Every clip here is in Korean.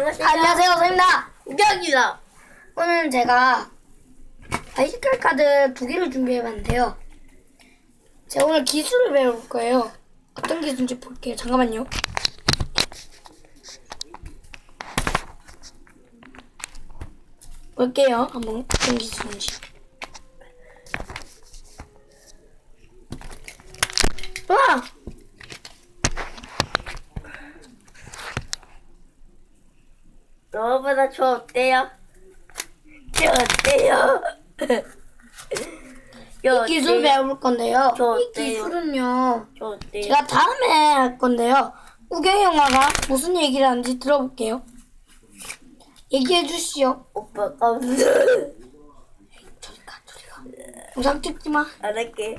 안녕하세요, 선입니다. 우경이다. 오늘 제가 바이시클 카드 두 개를 준비해봤는데요. 제가 오늘 기술을 배울 거예요. 어떤 기술인지 볼게요. 잠깐만요. 볼게요. 한번 어떤 기술인지. 너보다 저 어때요? 저 어때요? 저 이 기술 어때요? 배울 건데요. 저 이 어때요? 기술은요. 저 어때요? 제가 다음에 할 건데요. 우경이 형아가 무슨 얘기를 하는지 들어볼게요. 얘기해 주시오. 오빠 깜짝 저리 가 저리 가. 영상 찍지 마. 안 할게.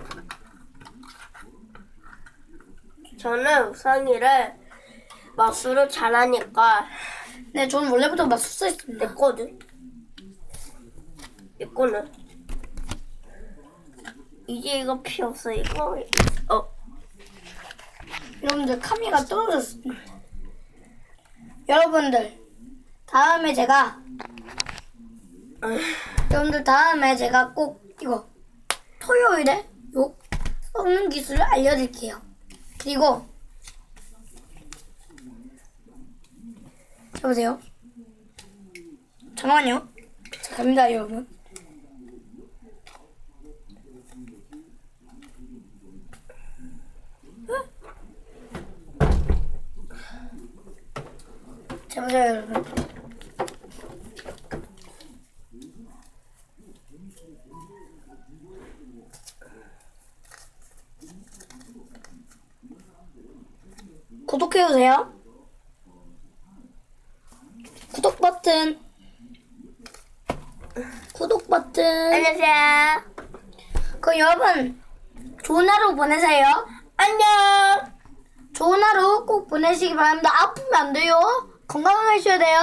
저는 우상이를 마술을 잘하니까 네, 저는 원래부터 마술사 있습니다. 됐거든. 내 거는 이제 이거 필요 없어 이거 어 여러분들 카미가 떨어졌습니다. 여러분들 다음에 제가 여러분들 다음에 제가 꼭 이거 토요일에 요 썩는 기술을 알려드릴게요. 그리고 여보세요. 잠깐만요. 자, 갑니다 여러분. 자 보세요 여러분. 구독해주세요. 구독 버튼. 구독 버튼. 안녕하세요 그럼 여러분 좋은 하루 보내세요. 안녕 좋은 하루 꼭 보내시기 바랍니다. 아프면 안 돼요. 건강하셔야 돼요.